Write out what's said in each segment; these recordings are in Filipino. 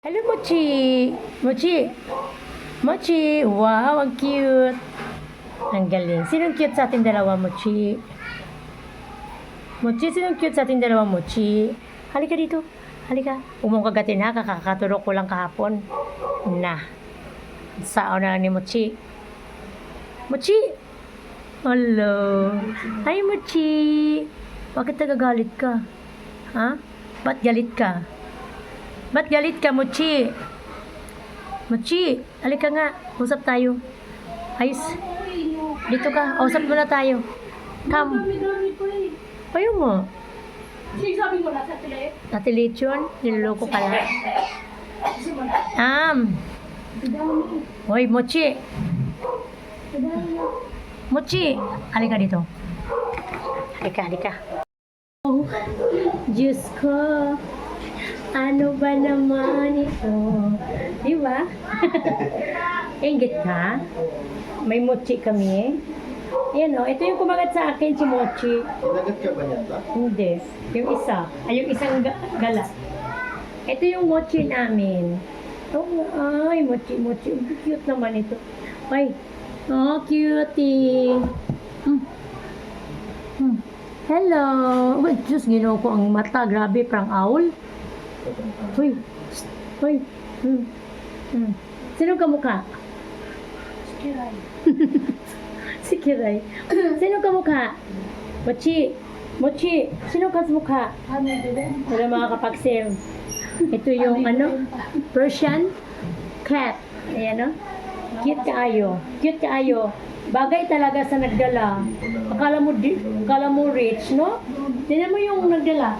Hello, Mochi! Mochi! Mochi! Wow, ang cute! Ang galing. Sinong cute sa ating dalawa, Mochi? Mochi, sinong cute sa ating dalawa, Mochi? Halika dito. Halika. Umong kagatin ha, kakakatulog ko lang kahapon. Na. Sao na ni Mochi. Mochi! Hello. Hi, Mochi! Bakit nagagalit ka? Ha? Ba't galit ka? Ba't galit ka, Mochi? Mochi, halika nga. Usap tayo. Ayos. Dito ka. Usap muna tayo. Po eh. Ayaw mo. Sinasabi mo na sa tele. Ate Lechon, niloloko ka lang. Kasi mo na. Am. Dami. Hoy, Mochi. Mochi. Halika dito. Halika, halika. Oh, Diyos ko. Ano ba naman ito? Di ba? Ingit ka? May mochi kami. Ayan o, ito yung kumagat sa akin, si Mochi. Kinagat ka ba niyan ba? Hindi. Yung isa. Ay, yung isang ga- gala. Ito yung mochi namin. Oh, ay, mochi, mochi. Ang Cute naman ito. Ay, oh, cutie. Hmm. Hmm. Hello. Uy, Diyos, ginawa ko ang mata. Grabe, parang owl. Uy. Uy. Hmm. Hmm. Sino kamukha? Kiray. Si Kiray. Sino kamukha? Mochi. Mochi. Sino kamukha? Ano? Wala mga kapaksim. Ito yung ano, Persian cat. Ayan no? Cute kaayo. Cute kaayo. Bagay talaga sa nagdala. Akala mo, di, akala mo rich, no? Tingnan mo yung nagdala.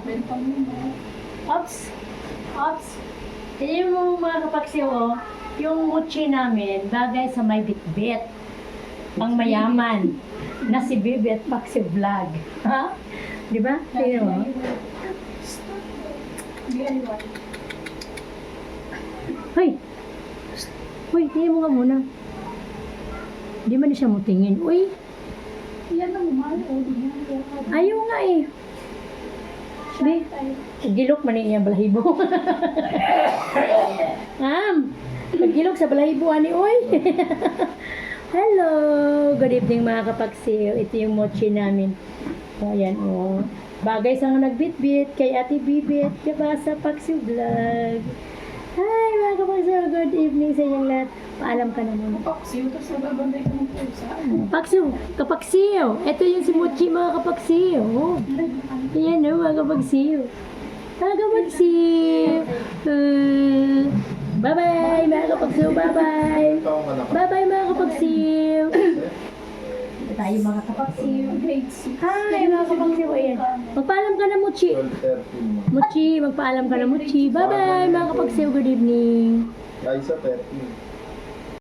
Ops. Ops. Tingnan mo mga kapaksim, oh. Yung mochi namin, bagay sa may bitbit. Ang mayaman. Na si Bibit Maxi Vlog. Ha? Di ba? Tingnan mo. Hoy! Hoy, tingnan mo nga muna. Di man siya mutingin. Uy, Yan ang mahal. O, yan. ayaw nga eh. Di, gilok man niya balahibo. Am, nagilok sa balahibo ani oy. Hello, good evening mga kapagsiyo. Ito yung mochi namin. O, ayan o. Bagay sa nagbitbit kay Ate Bibit. Diba sa Paksiw Vlog. Hi mga kapagsiyo, good evening sa lahat. Paalam ka na muna. Paksiw. Tapos nababanday ka ng pusa. Paksiw, kapaksiyo. Ito yung si Mochi mga kapaksiyo. Oh. Ayan o, mga kapaksiyo. Mga kapaksiyo. Uh, bye-bye, mga kapaksiyo. Bye-bye. Bye-bye, mga kapaksiyo. Ito tayo, mga 6. Hi, mga kapaksiyo. Ayan. Magpaalam ka na, Mochi. 12, 13 mo. Mochi, magpaalam ka na, Mochi. Bye-bye, mga kapaksiyo. Good evening. Kaisa 13.